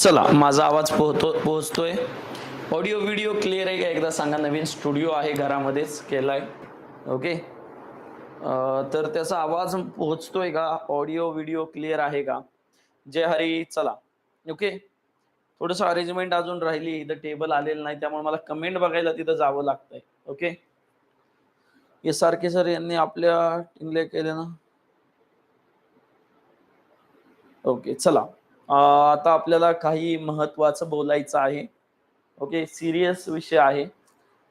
चला माझा आवाज पोहतो पोहोचतोय. ऑडिओ व्हिडिओ क्लिअर आहे का? एकदा सांगा नवीन स्टुडिओ आहे घरामध्येच केलाय. ओके तर त्याचा आवाज पोहोचतोय का? ऑडिओ व्हिडिओ क्लिअर आहे का? जय हरी चला. ओके थोडंसं अरेंजमेंट अजून राहिली इथं टेबल आलेलं नाही त्यामुळे मला कमेंट बघायला तिथं जावं लागतंय. ओके हे सारखे सर यांनी आपल्या टिंगले केले ना? ओके चला. आता आपल्याला काही महत्वाचं बोलायचं आहे. ओके सिरियस विषय आहे.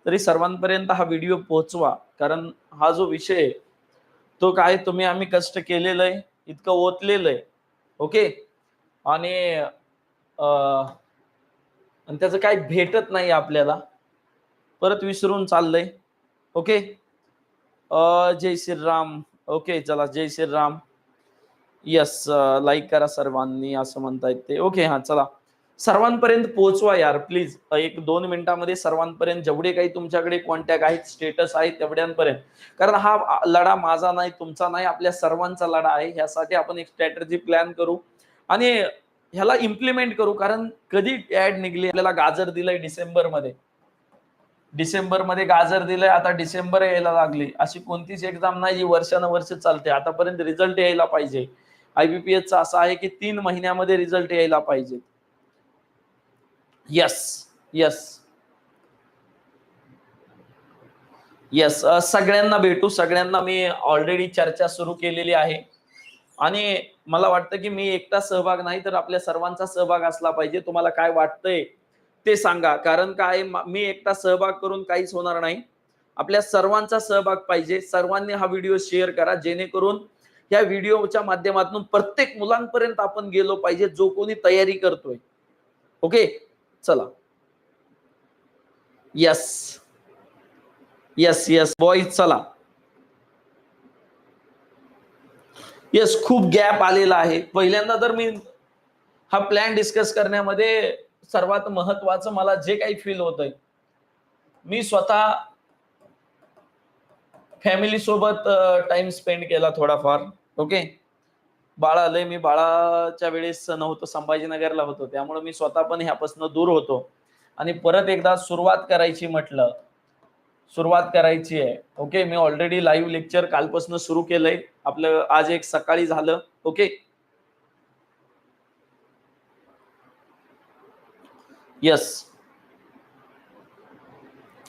तरी सर्वांपर्यंत हा व्हिडिओ पोहोचवा. कारण हा जो विषय आहे तो काय तुम्ही आम्ही कष्ट केलेलं आहे इतकं ओतलेलं आहे. ओके? आणि त्याचं काही भेटत नाही आपल्याला. परत विसरून चाललंय. ओके? जय श्रीराम. ओके चला जय श्रीराम. यस लाईक uh, करा सर्वांनी असं म्हणतायत ते. ओके हा चला. सर्वांपर्यंत पोहोचवा यार प्लीज एक दोन मिनिटामध्ये सर्वांपर्यंत जेवढे काही तुमच्याकडे कॉन्टॅक्ट आहेत स्टेटस आहेत तेवढ्यांपर्यंत. कारण हा लढा माझा नाही तुमचा नाही आपल्या सर्वांचा लढा आहे. ह्यासाठी आपण एक स्ट्रॅटर्जी प्लॅन करू. आणि ह्याला इम्प्लिमेंट करू कारण कधी ऍड निघली आपल्याला गाजर दिलंय डिसेंबरमध्ये डिसेंबरमध्ये गाजर दिलंय आता डिसेंबर यायला लागली. अशी कोणतीच एक्झाम नाही जी वर्षानुवर्ष चालते. आतापर्यंत रिझल्ट यायला पाहिजे. आयबीपीएसचा असा असं आहे की तीन महिन्यामध्ये रिझल्ट यायला पाहिजे. यस यस यस सगळ्यांना भेटू. सगळ्यांना मी ऑलरेडी चर्चा सुरू केलेली आहे. आणि मला वाटतं की मी एकटा सहभाग नाही तर आपल्या सर्वांचा सहभाग असला पाहिजे. तुम्हाला काय वाटतंय ते सांगा. कारण काय मी एकटा सहभाग करून काहीच होणार नाही. आपल्या सर्वांचा सहभाग पाहिजे. सर्वांनी हा व्हिडिओ शेअर करा. जेणेकरून या व्हिडिओच्या माध्यमातून प्रत्येक मुलांपर्यंत आपण गेलो पाहिजे जो कोणी तयारी करतोय. ओके? चला. यस यस यस बॉईज चला. येस खूप गॅप आलेला आहे. पहिल्यांदा तर मी हा प्लॅन डिस्कस करण्यामध्ये सर्वात महत्वाचं मला जे काही फील होतंय मी स्वतः फॅमिली सोबत टाइम स्पेंड केला थोडाफार. ओके? बाळा आलंय मी बाळाच्या वेळेस नव्हतो संभाजीनगरला होतो. त्यामुळे मी स्वतः पण ह्यापासून दूर होतो. आणि परत एकदा सुरुवात करायची म्हटलं सुरुवात करायची आहे. ओके? मी ऑलरेडी लाईव्ह लेक्चर कालपासून सुरू केलंय. आपलं आज एक सकाळी झालं. ओके? यस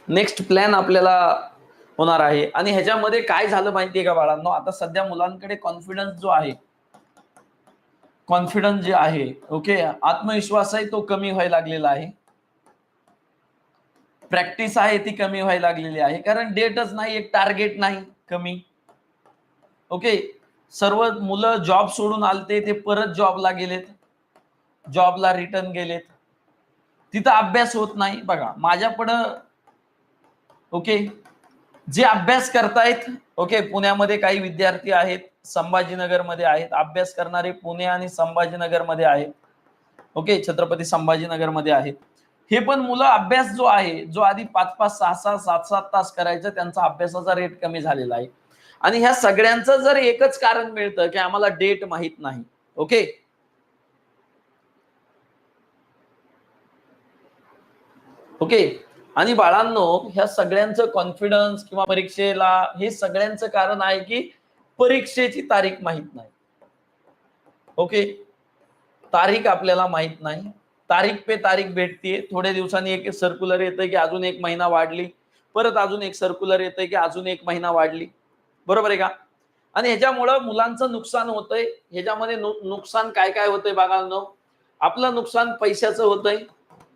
नेक्स्ट प्लॅन आपल्याला होणार आहे. आणि ह्याच्यामध्ये काय झालं माहितीये का बाळांनो? आता सध्या मुलांकडे कॉन्फिडन्स जो आहे कॉन्फिडन्स जे आहे ओके आत्मविश्वास आहे तो कमी व्हायला लागलेला आहे. प्रॅक्टिस आहे ती कमी व्हायला लागलेली आहे. कारण डेटच नाही एक टार्गेट नाही कमी. ओके सर्व मुलं जॉब सोडून आलते ते परत जॉबला गेलेत. जॉबला रिटर्न गेलेत. तिथं अभ्यास होत नाही. बघा माझ्याकडं ओके जे अभ्यास करतायत ओके पुण्यामध्ये काही विद्यार्थी आहेत संभाजीनगरमध्ये आहेत अभ्यास करणारे पुणे आणि संभाजीनगरमध्ये आहेत ओके छत्रपती संभाजीनगरमध्ये आहेत. हे पण मुलं अभ्यास जो आहे जो आधी पाच पाच सहा सहा सात सात तास करायचं त्यांचा अभ्यासाचा रेट कमी झालेला आहे. आणि ह्या सगळ्यांचं जर एकच कारण मिळतं की आम्हाला डेट माहीत नाही ओके? ओके? आणि बाळांनो ह्या सगळ्यांचं कॉन्फिडन्स किंवा परीक्षेला हे सगळ्यांचं कारण आहे की परीक्षेची तारीख माहीत नाही. ओके तारीख आपल्याला माहीत नाही. तारीख पे तारीख भेटतीये. थोड्या दिवसांनी एक सर्क्युलर येतं की अजून एक महिना वाढली. परत अजून एक सर्क्युलर येतंय की अजून एक महिना वाढली. बरोबर आहे का? आणि ह्याच्यामुळं मुलांचं नुकसान होतंय. ह्याच्यामध्ये नुकसान काय काय होतंय बघाल आपलं नुकसान पैशाचं होतंय.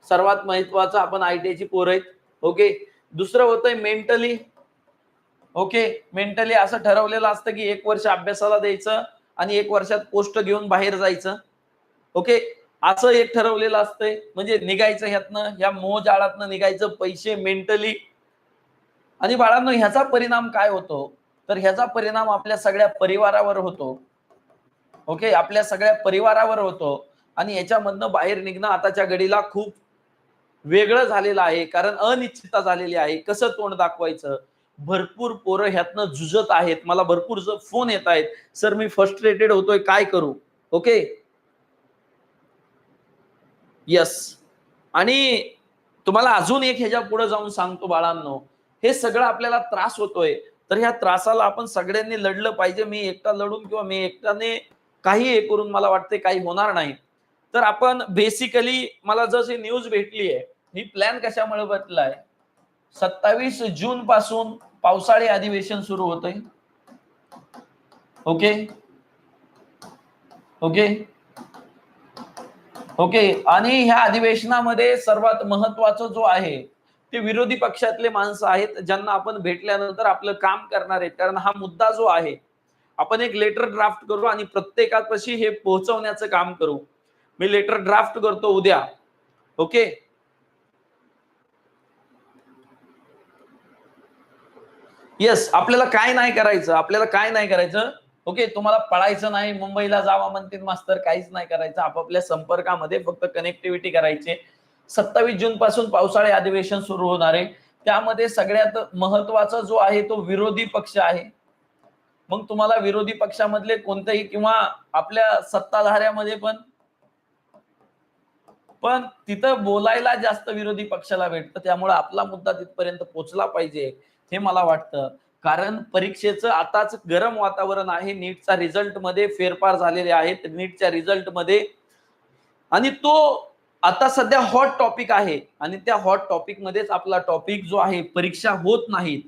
सर्वात महत्वाचं आपण आय टी ची पोर आहेत. ओके दुसरं होतंय मेंटली ओके मेंटली असं ठरवलेलं असतं की एक वर्ष अभ्यासाला द्यायचं आणि एक वर्षात पोस्ट घेऊन बाहेर जायचं. ओके असं एक ठरवलेलं असतंय. म्हणजे निघायचं ह्यातनं ह्या मोहजाळातनं निघायचं पैसे मेंटली आणि बाळांनो ह्याचा परिणाम काय होतो? तर ह्याचा परिणाम आपल्या सगळ्या परिवारावर होतो. ओके आपल्या सगळ्या परिवारावर होतो. आणि याच्यामधनं बाहेर निघणं आताच्या घडीला खूप वेगळं झालेलं आहे कारण अनिश्चितता झालेली आहे. कसं तोंड दाखवायचं? भरपूर पोरं ह्यातनं झुजत आहेत. मला भरपूर फोन येत आहेत. सर मी फ्रस्ट्रेटेड होतोय. काय करू? ओके यस आणि तुम्हाला अजून एक ह्याच्या पुढे जाऊन सांगतो बाळांनो. हे सगळं आपल्याला त्रास होतोय. तर ह्या त्रासाला आपण सगळ्यांनी लढलं पाहिजे. मी एकटा लढून किंवा मी एकट्याने काही हे करून मला वाटते काही होणार नाही. तर आपण बेसिकली मला जशी न्यूज भेटली आहे ही प्लॅन कशामुळे बदलाय? सत्तावीस जून पासून पावसाळी अधिवेशन सुरू होतंय. ओके ओके ओके आणि ह्या अधिवेशनामध्ये सर्वात महत्वाचं जो आहे ते विरोधी पक्षातले माणसं आहेत ज्यांना आपण भेटल्यानंतर आपलं काम करणार आहेत. कारण हा मुद्दा जो आहे आपण एक लेटर ड्राफ्ट करू आणि प्रत्येकापाशी हे पोहोचवण्याचं काम करू. मी लेटर ड्राफ्ट करतो उद्या. ओके येस आपल्याला काय नाही करायचं आपल्याला काय नाही करायचं? ओके तुम्हाला पळायचं नाही मुंबईला जावा म्हणतील मास्तर काहीच नाही करायचं. आपापल्या संपर्कामध्ये फक्त कनेक्टिव्हिटी करायचे. सत्तावीस जून पासून पावसाळी अधिवेशन सुरू होणार आहे. त्यामध्ये सगळ्यात महत्त्वाचा जो आहे तो विरोधी पक्ष आहे. मग तुम्हाला विरोधी पक्षामधले कोणतेही किंवा आपल्या सत्ताधाऱ्यामध्ये पण पण तिथं बोलायला जास्त विरोधी पक्षाला भेटतं. त्यामुळे आपला मुद्दा तिथपर्यंत पोहोचला पाहिजे. हे मला वाटतं. कारण परीक्षेचं आताच गरम वातावरण आहे. नीटचा रिझल्टमध्ये फेरफार झालेले आहेत. नीटच्या रिझल्टमध्ये आणि तो आता सध्या हॉट टॉपिक आहे. आणि त्या हॉट टॉपिक मध्येच आपला टॉपिक जो आहे परीक्षा होत नाहीत.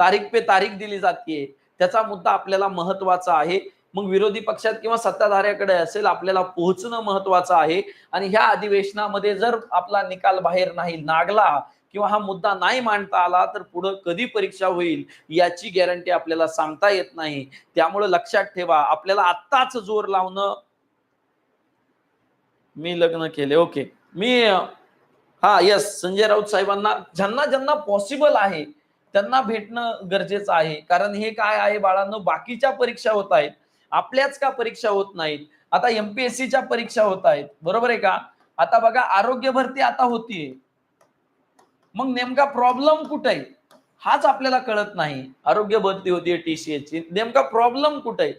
तारीख पे तारीख दिली जाते त्याचा मुद्दा आपल्याला महत्त्वाचा आहे. मग विरोधी पक्षात किंवा सत्ताधाऱ्याकडे असेल आपल्याला पोहोचणं महत्वाचं आहे. आणि ह्या अधिवेशनामध्ये जर आपला निकाल बाहेर नाही नागला किंवा हा मुद्दा नाही मांडता आला तर पुढं कधी परीक्षा होईल याची गॅरंटी आपल्याला सांगता येत नाही. त्यामुळे लक्षात ठेवा आपल्याला आत्ताच जोर लावणं मी लग्न केले. ओके. मी हा यस संजय राऊत साहेबांना ज्यांना ज्यांना पॉसिबल आहे त्यांना भेटणं गरजेचं आहे. कारण हे काय आहे बाळांनो बाकीच्या परीक्षा होत आहेत. आपल्याच का परीक्षा होत नाहीत? आता एमपीएससीच्या परीक्षा होत आहेत. बरोबर आहे का? आता बघा आरोग्य भरती आता होतीये. मग नेमका प्रॉब्लेम कुठे आहे हाच आपल्याला कळत नाही. आरोग्य बदली होती टीसीएस ची. नेमका प्रॉब्लेम कुठे आहे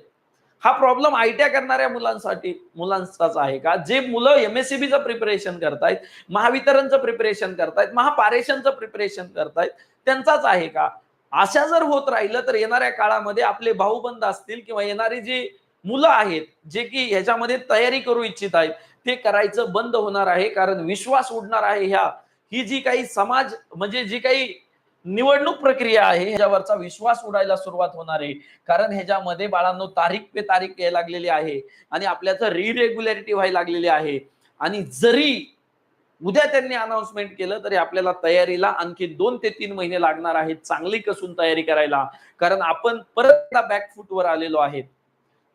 हा प्रॉब्लेम आयटीआय करणाऱ्या मुलांसाठी मुलांचाच आहे का? जे मुलं एम एस सीबीचं प्रिपरेशन करतायत महावितरणचं प्रिपरेशन करतायत महापारेशनचं प्रिपरेशन करतायत त्यांचाच आहे का? अशा जर होत राहिलं तर येणाऱ्या काळामध्ये आपले भाऊबंद असतील किंवा येणारी जी मुलं आहेत जे की ह्याच्यामध्ये तयारी करू इच्छित आहेत ते करायचं बंद होणार आहे कारण विश्वास उडणार आहे ह्या ही जी काही समाज म्हणजे जी काही निवडणूक प्रक्रिया आहे ह्याच्यावरचा विश्वास उडायला सुरुवात होणार आहे. कारण ह्याच्यामध्ये बाळांनो तारीख पे तारीख यायला लागलेली आहे आणि आपल्याचं रिरेग्युलॅरिटी व्हायला लागलेली आहे. आणि जरी उद्या त्यांनी अनाउन्समेंट केलं तरी आपल्याला तयारीला आणखी दोन ते तीन महिने लागणार आहेत चांगली कसून तयारी करायला. कारण आपण परत बॅकफूटवर आलेलो आहेत.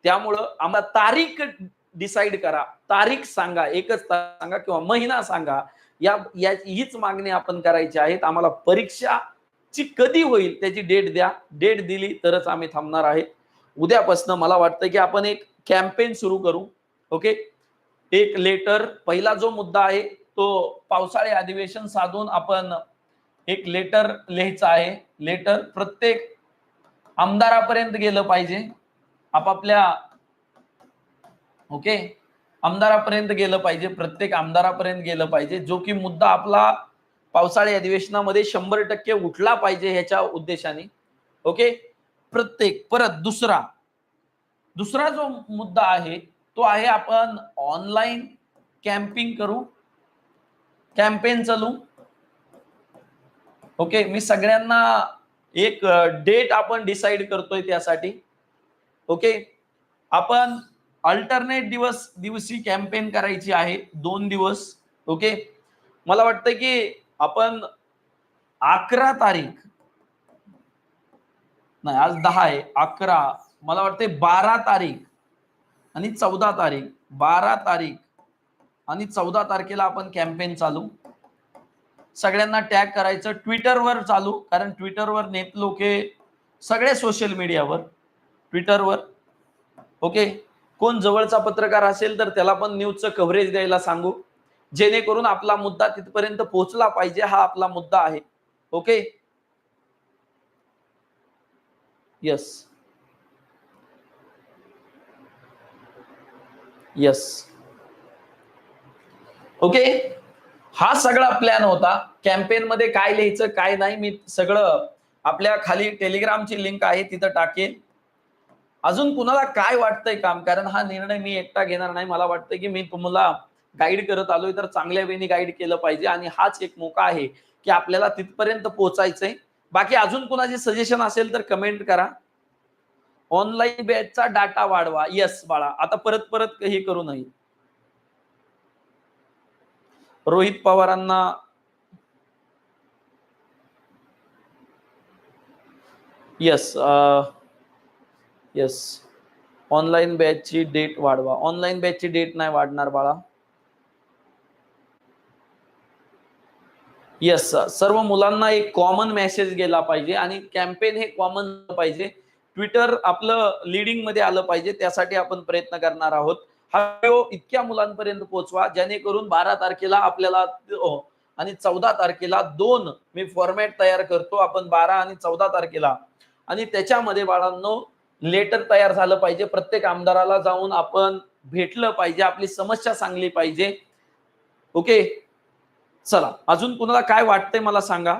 त्यामुळं आम्हाला तारीख डिसाईड करा. तारीख सांगा एकच सांगा किंवा महिना सांगा. या या हीच मागणी आपण करायची आहेत. आम्हाला परीक्षा ची कधी होईल त्याची डेट द्या. डेट दिली तरच आम्ही थांबणार आहे. उद्यापासून मला वाटतं की आपण एक कॅम्पेन सुरू करू. ओके? एक लेटर पहिला जो मुद्दा आहे तो पावसाळी अधिवेशन साधून आपण एक लेटर लिहायचं आहे. लेटर प्रत्येक आमदारापर्यंत गेलं पाहिजे. आपापल्या ओके? आमदारापर्यंत गेलं पाहिजे प्रत्येक आमदारापर्यंत गेलं पाहिजे जो की मुद्दा आपला पावसाळी अधिवेशनामध्ये शंभर टक्के उठला पाहिजे ह्याच्या उद्देशाने. ओके? प्रत्येक परत दुसरा. दुसरा जो मुद्दा आहे तो आहे आपण ऑनलाईन कॅम्पिंग करू कॅम्पेन चालू. ओके? मी सगळ्यांना एक डेट आपण डिसाईड करतोय त्यासाठी. ओके? आपण अल्टरनेट दिवस दिवशी कॅम्पेन करायची आहे. दोन दिवस ओके मला वाटतं की आपण अकरा तारीख नाही आज दहा आहे अकरा. मला वाटते बारा तारीख आणि चौदा तारीख. बारा तारीख आणि चौदा तारखेला आपण कॅम्पेन चालू. सगळ्यांना टॅग करायचं. ट्विटरवर चालू कारण ट्विटरवर नेत लोके सगळे सोशल मीडियावर ट्विटरवर ओके कोण जवळचा पत्रकार असेल तर त्याला पण न्यूजचं कव्हरेज द्यायला सांगू. जेणेकरून आपला मुद्दा तिथपर्यंत पोहोचला पाहिजे हा आपला मुद्दा आहे. ओके यस यस ओके हा सगळा प्लॅन होता. कॅम्पेन मध्ये काय लिहायचं काय नाही मी सगळं आपल्या खाली टेलिग्रामची लिंक आहे तिथं टाकेल अजून कुणाला काय वाटतंय काम? कारण हा निर्णय मी एकटा घेणार नाही. मला वाटतं की मी तुम्हाला गाईड करत आलोय तर चांगल्या वेळी गाईड केलं पाहिजे. आणि हाच एक मोका आहे की आपल्याला तिथपर्यंत पोहोचायचंय. बाकी अजून कुणाचे सजेशन असेल तर कमेंट करा. ऑनलाईन बॅचचा डाटा वाढवा. येस बाळा. आता परत परत हे करू नये. रोहित पवारांना येस येस ऑनलाईन बॅचची डेट वाढवा. ऑनलाईन बॅचची डेट नाही वाढणार बाळा. येस सर्व मुलांना एक कॉमन मेसेज गेला पाहिजे आणि कॅम्पेन हे कॉमन पाहिजे. ट्विटर आपलं लिडिंगमध्ये आलं पाहिजे. त्यासाठी आपण प्रयत्न करणार आहोत. हा व्हिडिओ इतक्या मुलांपर्यंत पोहोचवा जेणेकरून बारा तारखेला आपल्याला हो, आणि चौदा तारखेला दोन मी फॉर्मॅट तयार करतो. आपण बारा आणि चौदा तारखेला. आणि त्याच्यामध्ये बाळांनो लेटर तयार झालं पाहिजे. प्रत्येक आमदाराला जाऊन आपण भेटलं पाहिजे आपली समस्या सांगली पाहिजे. ओके? चला अजून कुणाला काय वाटतंय मला सांगा.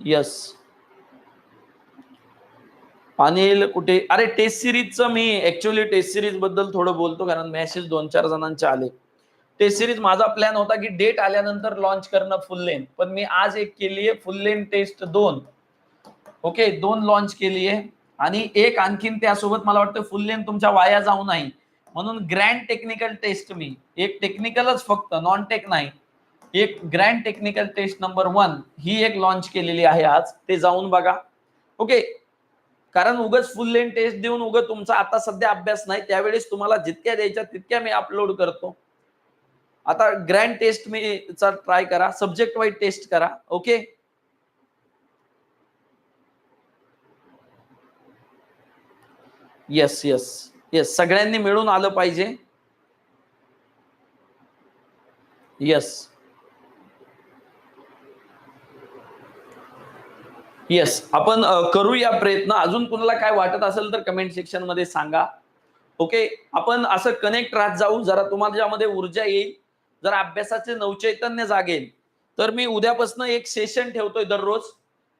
यस अनिल कुठे? अरे टेस्ट सिरीजचं मी ऍक्च्युअली टेस्ट सिरीजबद्दल थोडं बोलतो कारण मेसेज दोन चार जणांचे आले. टेस्ट सिरीज माझा प्लॅन होता की डेट आल्यानंतर लॉन्च करणं फुल लेन पण मी आज एक केली आहे फुल लेन टेस्ट दोन. ओके दोन लॉन्च केली आहे. आणि एक आणखीन त्यासोबत मला वाटतं फुल लेन तुमच्या वाया जाऊ नाही. म्हणून ग्रँड टेक्निकल टेस्ट मी. एक टेक्निकलच फक्त नॉन टेक नाही. एक grand technical test number one ही एक लॉन्च केलेली आहे आज. ते जाऊन बघा. ओके कारण उगच फुल लेन टेस्ट देऊन उगत तुमचा आता सध्या अभ्यास नाही. त्यावेळेस तुम्हाला जितक्या द्यायच्या तितक्या मी अपलोड करतो. आता ग्रँड टेस्ट मी चा ट्राय करा. सब्जेक्ट वाईज टेस्ट करा. ओके येस येस येस सगळ्यांनी मिळून आलं पाहिजे. येस येस आपण करूया प्रयत्न. अजून कुणाला काय वाटत असेल तर कमेंट सेक्शनमध्ये सांगा. ओके आपण असं कनेक्ट राहत जाऊ. जरा तुम्हाला ज्यामध्ये ऊर्जा येईल जर अभ्यासाचे नवचैतन्य जागेल. तर मी उद्यापासून एक सेशन ठेवतोय दररोज.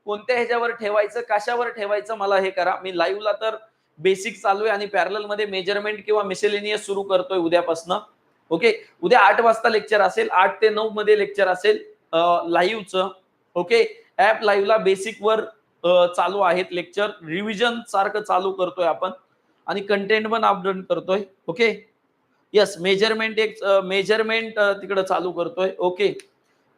कोणत्या ह्याच्यावर ठेवायचं कशावर ठेवायचं मला हे करा. मी लाईव्हला तर बेसिक चालू आहे आणि पॅरलमध्ये मेजरमेंट किंवा मिसेलेनियस सुरू करतोय उद्यापासून. ओके उद्या आठ वाजता लेक्चर असेल आठ ते नऊ मध्ये लेक्चर असेल लाईव्हचं ओके ऍप लाईव्हला बेसिक वर चालू आहेत लेक्चर रिव्हिजन सारखं चालू करतोय आपण. आणि कंटेंट पण अपडेट करतोय. ओके यस मेजरमेंट एक मेजरमेंट तिकडे चालू करतोय. Okay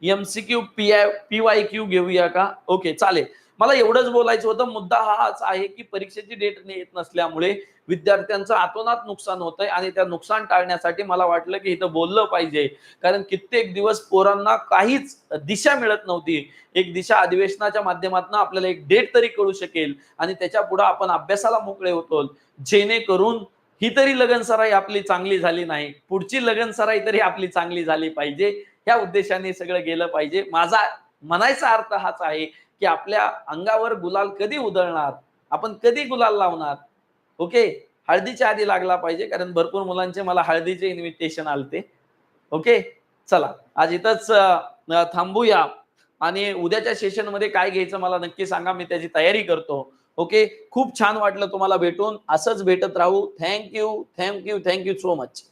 MCQ P I P Y Q घेऊया का? ओके चालेल. मला एवढंच बोलायचं होतं मुद्दा हाच आहे की परीक्षेची डेट येत नसल्यामुळे विद्यार्थ्यांचं आतोनात नुकसान होत आहे आणि त्या नुकसान टाळण्यासाठी मला वाटलं की इथं बोललं पाहिजे. कारण कित्येक दिवस पोरांना काहीच दिशा मिळत नव्हती. एक दिशा अधिवेशनाच्या माध्यमातून आपल्याला एक डेट तरी कळू शकेल आणि त्याच्या पुढे आपण अभ्यासाला मोकळे होतो. जेणेकरून ही तरी लगनसराई आपली चांगली झाली नाही. पुढची लगनसराई तरी आपली चांगली झाली पाहिजे. या उद्देशाने सगळं गेलं पाहिजे. माझा म्हणायचा अर्थ हाच आहे की आपल्या अंगावर गुलाल कधी उधळणार? आपण कधी गुलाल लावणार? ओके? हळदीच्या आधी लागला पाहिजे कारण भरपूर मुलांचे मला हळदीचे इन्व्हिटेशन आलते. ओके? चला आज इथंच थांबूया. आणि उद्याच्या सेशनमध्ये काय घ्यायचं मला नक्की सांगा मी त्याची तयारी करतो. ओके? खूप छान वाटलं तुम्हाला भेटून. असंच भेटत राहू. Thank you thank you thank you so much